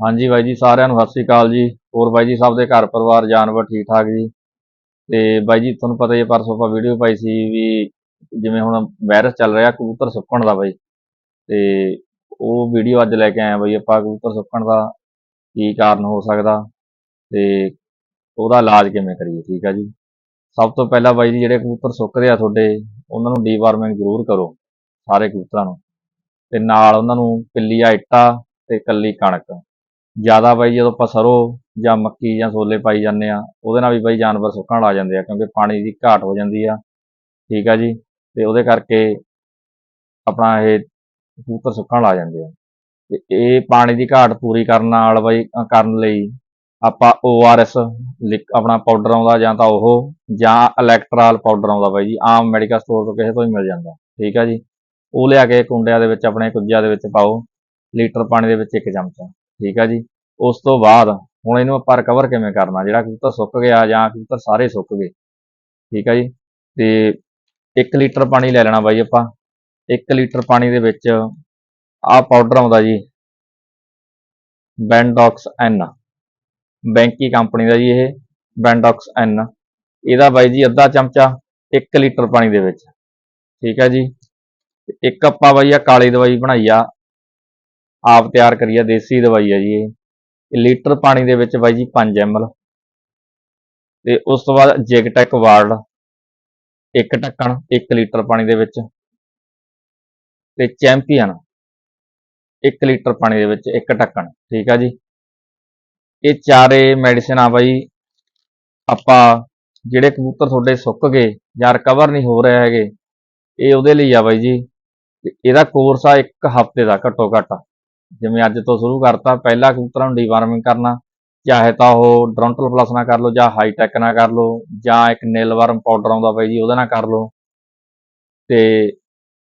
ਹਾਂਜੀ ਬਾਈ ਜੀ, ਸਾਰਿਆਂ ਨੂੰ ਸਤਿ ਸ੍ਰੀ ਅਕਾਲ ਜੀ। ਹੋਰ ਬਾਈ ਜੀ, ਸਭ ਦੇ ਘਰ ਪਰਿਵਾਰ, ਜਾਨਵਰ ਠੀਕ ਠਾਕ ਜੀ? ਤੇ ਬਾਈ ਜੀ, ਤੁਹਾਨੂੰ ਪਤਾ ਹੀ ਪਰਸੋਂ ਆਪਾਂ ਵੀਡੀਓ ਪਾਈ ਸੀ ਵੀ ਜਿਵੇਂ ਹੁਣ ਵਾਇਰਸ ਚੱਲ ਰਿਹਾ ਕਬੂਤਰ ਸੁੱਕਣ ਦਾ ਬਾਈ। ਤੇ ਉਹ ਵੀਡੀਓ ਅੱਜ ਲੈ ਕੇ ਆਏ ਆ ਬਾਈ ਆਪਾਂ ਕਬੂਤਰ ਸੁੱਕਣ ਦਾ, ਕੀ ਕਾਰਨ ਹੋ ਸਕਦਾ? ਤੇ ਉਹਦਾ ਇਲਾਜ ਕਿਵੇਂ ਕਰੀਏ, ਠੀਕ ਆ ਜੀ? ਸਭ ਤੋਂ ਪਹਿਲਾਂ ਬਾਈ ਜੀ, ਜਿਹੜੇ ਕਬੂਤਰ ਸੁੱਕਦੇ ਆ ਤੁਹਾਡੇ, ਉਹਨਾਂ ਨੂੰ ਡੀਵਾਰਮਿੰਗ ਜ਼ਰੂਰ ਕਰੋ, ਸਾਰੇ ਕਬੂਤਰਾਂ ਨੂੰ। ਤੇ ਨਾਲ ਉਹਨਾਂ ਨੂੰ ਪਿੱਲੀਆ ਇੱਟਾ ਤੇ ਕੱਲੀ ਕਣਕ। ਜ਼ਿਆਦਾ ਬਾਈ ਜਦੋਂ ਆਪਾਂ ਸਰੋਂ ਜਾਂ ਮੱਕੀ ਜਾਂ ਛੋਲੇ ਪਾਈ ਜਾਂਦੇ ਆ ਉਹਦੇ ਨਾਲ ਵੀ ਬਾਈ ਜਾਨਵਰ ਸੁੱਕਣ ਲੱਗ ਜਾਂਦੇ ਆ ਕਿਉਂਕਿ ਪਾਣੀ ਦੀ ਘਾਟ ਹੋ ਜਾਂਦੀ ਆ। ਠੀਕ ਆ ਜੀ? ਤੇ ਉਹਦੇ ਕਰਕੇ ਆਪਣਾ ਇਹ ਕਬੂਤਰ ਸੁੱਕਣ ਲੱਗ ਜਾਂਦੇ ਆ। ਤੇ ਇਹ ਪਾਣੀ ਦੀ ਘਾਟ ਪੂਰੀ ਕਰਨ ਨਾਲ ਬਾਈ ਕਰਨ ਲਈ ਆਪਾਂ ORS ਲਿਕ, ਆਪਣਾ ਪਾਊਡਰ ਆਉਂਦਾ ਜਾਂ ਤਾਂ ਉਹ, ਜਾਂ ਇਲੈਕਟ੍ਰਾਲ ਪਾਊਡਰ ਆਉਂਦਾ ਬਾਈ ਜੀ, ਆਮ ਮੈਡੀਕਲ ਸਟੋਰ ਤੋਂ ਕਿਸੇ ਤੋਂ ਹੀ ਮਿਲ ਜਾਂਦਾ। ਠੀਕ ਆ ਜੀ? ਉਹ ਲਿਆ ਕੇ ਕੁੰਡਿਆਂ ਦੇ ਵਿੱਚ, ਆਪਣੇ ਕੁੱਜਿਆਂ ਦੇ ਵਿੱਚ ਪਾਓ, ਲੀਟਰ ਪਾਣੀ ਦੇ ਵਿੱਚ ਇੱਕ ਚਮਚਾ। ਠੀਕ ਆ ਜੀ। ਉਸ ਤੋਂ ਬਾਅਦ ਹੁਣ ਇਹਨੂੰ ਆਪਾਂ ਰਿਕਵਰ ਕਿਵੇਂ ਕਰਨਾ? ਜਿਹੜਾ ਕਬੂਤਰ ਸੁੱਕ ਗਿਆ ਜਾਂ ਕਬੂਤਰ ਸਾਰੇ ਸੁੱਕ ਗਏ। ਠੀਕ ਆ ਜੀ। ਤੇ 1 ਲੀਟਰ ਪਾਣੀ ਲੈ ਲੈਣਾ ਬਾਈ ਆਪਾਂ। 1 ਲੀਟਰ ਪਾਣੀ ਦੇ ਵਿੱਚ ਆਹ ਪਾਊਡਰ ਆਉਂਦਾ ਜੀ। ਬੈਂਡੌਕਸ ਐਨ ਬੈਂਕੀ ਕੰਪਨੀ ਦਾ ਜੀ ਇਹ। ਬੈਂਡੌਕਸ ਐਨ ਇਹਦਾ ਬਾਈ ਜੀ ਅੱਧਾ ਚਮਚਾ 1 ਲੀਟਰ ਪਾਣੀ ਦੇ ਵਿੱਚ। ਠੀਕ ਹੈ ਜੀ। ਇੱਕ ਆਪਾਂ ਬਾਈ ਆ ਕਾਲੀ ਦਵਾਈ ਬਣਾਈ ਆ। ਆਪ ਤਿਆਰ ਕਰੀ ਆ ਦੇਸੀ ਦਵਾਈ ਆ ਜੀ ਇਹ। ਲੀਟਰ ਪਾਣੀ ਦੇ ਵਿੱਚ ਬਾਈ ਜੀ 5 ml ਤੇ ਉਸ ਤੋਂ ਬਾਅਦ ਜਿਗਟੈਕ ਵਾਰਡ, ਇੱਕ ਢੱਕਣ 1 ਲੀਟਰ ਪਾਣੀ ਦੇ ਵਿੱਚ। ਤੇ ਚੈਂਪੀਅਨ 1 ਲੀਟਰ ਪਾਣੀ ਦੇ ਵਿੱਚ, ਇੱਕ ਢੱਕਣ। ਠੀਕ ਆ ਜੀ? ਇਹ ਚਾਰੇ ਮੈਡੀਸਿਨ ਆ ਬਾਈ। ਆਪਾਂ ਜਿਹੜੇ ਕਬੂਤਰ ਤੁਹਾਡੇ ਸੁੱਕ ਗਏ ਜਾਂ ਰਿਕਵਰ ਨਹੀਂ ਹੋ ਰਹੇ ਹੈਗੇ, ਇਹ ਉਹਦੇ ਲਈ ਆ ਬਾਈ ਜੀ। ਇਹਦਾ ਕੋਰਸ ਆ ਇੱਕ ਹਫ਼ਤੇ ਦਾ ਘੱਟੋ ਘੱਟ। ਜਿਵੇਂ ਅੱਜ ਤੋਂ ਸ਼ੁਰੂ ਕਰਤਾ, ਪਹਿਲਾ ਕਬੂਤਰਾਂ ਨੂੰ ਡੀਵਾਰਮਿੰਗ ਕਰਨਾ, ਚਾਹੇ ਤਾਂ ਉਹ ਡਰੋਂਟਲ ਪਲਸ ਨਾਲ ਕਰ ਲਓ ਜਾਂ ਹਾਈਟੈਕ ਨਾਲ ਕਰ ਲਓ, ਜਾਂ ਇੱਕ ਨਿਲਵਰਮ ਪਾਊਡਰ ਆਉਂਦਾ ਬਾਈ ਜੀ ਉਹਦੇ ਨਾਲ ਕਰ ਲਓ। ਤੇ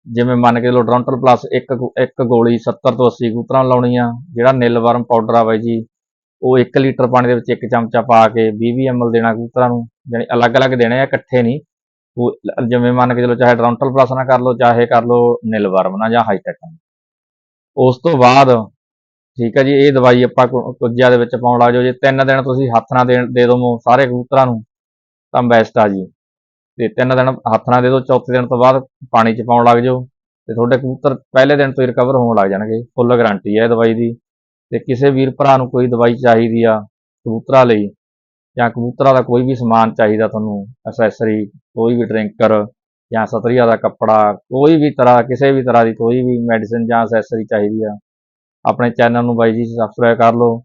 ਜਿਵੇਂ ਮੰਨ ਕੇ ਚਲੋ ਡਰੋਂਟਲ ਪਲਸ ਇੱਕ ਇੱਕ ਗੋਲੀ 70 ਤੋਂ 80 ਕਬੂਤਰਾਂ ਲਾਉਣੀ ਆ, ਜਿਹੜਾ ਨਿਲਵਰਮ ਪਾਊਡਰ ਆ ਬਾਈ ਜੀ, ਉਹ 1 ਲੀਟਰ ਪਾਣੀ ਦੇ ਵਿੱਚ ਇੱਕ ਚਮਚਾ ਪਾ ਕੇ 20 ml ਦੇਣਾ ਕਬੂਤਰਾਂ ਨੂੰ, ਯਾਨੀ ਅਲੱਗ-ਅਲੱਗ ਦੇਣੇ ਆ ਇਕੱਠੇ ਨਹੀਂ। ਜਿਵੇਂ ਮੰਨ ਕੇ ਚਲੋ ਚਾਹੇ ਡਰੋਂਟਲ ਪਲਸ ਨਾਲ ਕਰ ਲਓ, ਚਾਹੇ ਕਰ ਲਓ ਨਿਲਵਰਮ ਨਾਲ ਜਾਂ ਹਾਈਟੈਕ ਨਾਲ ਉਸ ਤੋਂ ਬਾਅਦ ਠੀਕ ਹੈ ਜੀ, ਇਹ ਦਵਾਈ ਆਪਾਂ ਕੁ- ਕੁੱਜਿਆਂ ਦੇ ਵਿੱਚ ਪਾਉਣ ਲੱਗ ਜਾਓ। ਜੇ ਤਿੰਨ ਦਿਨ ਤੁਸੀਂ ਹੱਥ ਨਾਲ ਦੇ ਦੇ ਦੋ ਸਾਰੇ ਕਬੂਤਰਾਂ ਨੂੰ, ਤਾਂ ਬੈਸਟ ਆ ਜੀ। ਤੇ ਤਿੰਨ ਦਿਨ ਹੱਥ ਨਾਲ ਦੇ ਦਿਓ ਚੌਥੇ ਦਿਨ ਤੋਂ ਬਾਅਦ ਪਾਣੀ 'ਚ ਪਾਉਣ ਲੱਗ ਜਾਓ। ਤੇ ਤੁਹਾਡੇ ਕਬੂਤਰ ਪਹਿਲੇ ਦਿਨ ਤੋਂ ਹੀ ਰਿਕਵਰ ਹੋਣ ਲੱਗ ਜਾਣਗੇ। ਫੁੱਲ ਗਾਰੰਟੀ ਹੈ ਇਹ ਦਵਾਈ ਦੀ। ਤੇ ਕਿਸੇ ਵੀਰ ਭਰਾ ਨੂੰ ਕੋਈ ਦਵਾਈ ਚਾਹੀਦੀ ਆ ਕਬੂਤਰਾਂ ਲਈ ਜਾਂ ਕਬੂਤਰਾਂ ਦਾ ਕੋਈ ਵੀ ਸਮਾਨ ਚਾਹੀਦਾ ਤੁਹਾਨੂੰ ਐਕਸੈਸਰੀ ਕੋਈ ਵੀ ਡਰਿੰਕਰ ਜਾਂ ਸਤਰੀਆ ਦਾ ਕੱਪੜਾ, ਕੋਈ ਵੀ ਤਰ੍ਹਾਂ, ਕਿਸੇ ਵੀ ਤਰ੍ਹਾਂ ਦੀ ਕੋਈ ਵੀ ਮੈਡੀਸਿਨ ਜਾਂ ਅਸੈਸਰੀ ਚਾਹੀਦੀ ਆ, ਆਪਣੇ ਚੈਨਲ ਨੂੰ ਬਾਈ ਜੀ ਸਬਸਕ੍ਰਾਈਬ ਕਰ ਲਓ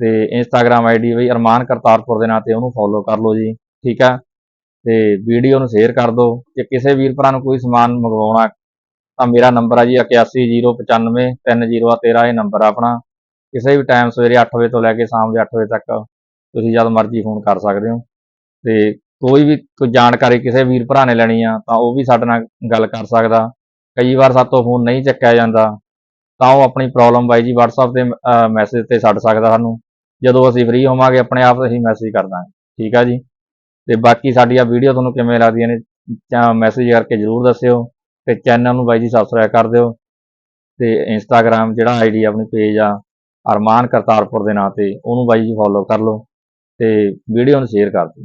ਤੇ ਇੰਸਟਾਗ੍ਰam ਆਈਡੀ ਬਈ ਅਰਮਾਨ ਕਰਤਾਰਪੁਰ ਦੇ ਨਾਂ ਤੇ ਉਹਨੂੰ ਫੋਲੋ ਕਰ ਲਓ ਜੀ, ਠੀਕ ਆ? ਤੇ ਵੀਡੀਓ ਨੂੰ ਸ਼ੇਅਰ ਕਰ ਦਿਓ, ਜੇ ਕਿਸੇ ਵੀਰ ਭਰਾ ਨੂੰ ਕੋਈ ਸਮਾਨ ਮੰਗਵਾਉਣਾ, ਤਾਂ ਮੇਰਾ ਨੰਬਰ ਆ ਜੀ 810953 30 13 ਇਹ ਨੰਬਰ ਆ ਆਪਣਾ। ਕਿਸੇ ਵੀ ਟਾਈਮ ਸਵੇਰੇ 8 ਵਜੇ ਤੋਂ ਲੈ ਕੇ ਸ਼ਾਮ ਦੇ 8 ਵਜੇ ਤੱਕ ਤੁਸੀਂ ਜਦ ਮਰਜ਼ੀ ਫੋਨ ਕਰ ਸਕਦੇ ਹੋ। ਤੇ ਕੋਈ ਵੀ ਕੋਈ ਜਾਣਕਾਰੀ ਕਿਸੇ ਵੀਰ ਭਰਾ ਨੇ ਲੈਣੀ ਆ, ਤਾਂ ਉਹ ਵੀ ਸਾਡੇ ਨਾਲ ਗੱਲ ਕਰ ਸਕਦਾ। ਕਈ ਵਾਰ ਸਾਤੋਂ ਫੋਨ ਨਹੀਂ ਚੱਕਿਆ ਜਾਂਦਾ, ਤਾਂ ਉਹ ਆਪਣੀ ਪ੍ਰੋਬਲਮ ਬਾਈ ਜੀ WhatsApp ਤੇ ਮੈਸੇਜ ਤੇ ਛੱਡ ਸਕਦਾ ਸਾਨੂੰ। ਜਦੋਂ ਅਸੀਂ ਫ੍ਰੀ ਹੋਵਾਂਗੇ, ਆਪਣੇ ਆਪ ਅਸੀਂ ਮੈਸੇਜ ਕਰ ਦਾਂਗੇ। ਠੀਕ ਆ ਜੀ? ਤੇ ਬਾਕੀ ਸਾਡੀ ਆ ਵੀਡੀਓ ਤੁਹਾਨੂੰ ਕਿਵੇਂ ਲੱਗਦੀਆਂ ਨੇ, ਜਾਂ ਮੈਸੇਜ ਕਰਕੇ ਜਰੂਰ ਦੱਸਿਓ। ਤੇ ਚੈਨਲ ਨੂੰ ਬਾਈ ਜੀ ਸਬਸਕ੍ਰਾਈਬ ਕਰ ਦਿਓ। ਤੇ ਇੰਸਟਾਗ੍ਰam ਜਿਹੜਾ ਆਈਡੀ ਆਪਣੀ ਪੇਜ ਆ, ਅਰਮਾਨ ਕਰਤਾਰਪੁਰ ਦੇ ਨਾਂ ਤੇ, ਉਹਨੂੰ ਬਾਈ ਜੀ ਫੋਲੋ ਕਰ ਲਓ। ਤੇ ਵੀਡੀਓ ਨੂੰ ਸ਼ੇਅਰ ਕਰ ਦਿਓ।